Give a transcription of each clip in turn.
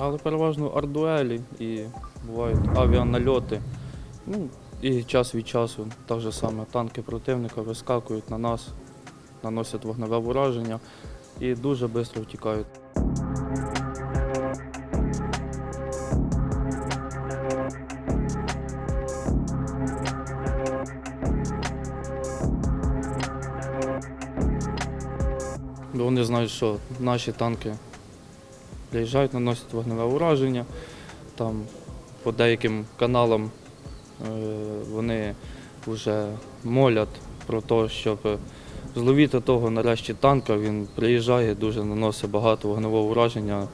але переважно ардуелі і бувають авіанальоти. Ну, і час від часу так же саме танки противника вискакують на нас, наносять вогневе ураження і дуже швидко втікають. Вони знають, що наші танки приїжджають, наносять вогневе ураження. Там по деяким каналам е, вони вже молять про те, щоб зловіти того нарешті танка. Він приїжджає, дуже наносить багато вогневого ураження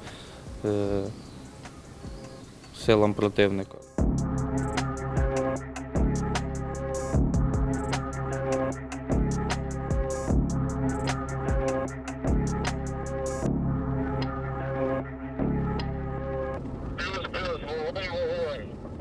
е, силам противника. também horrores.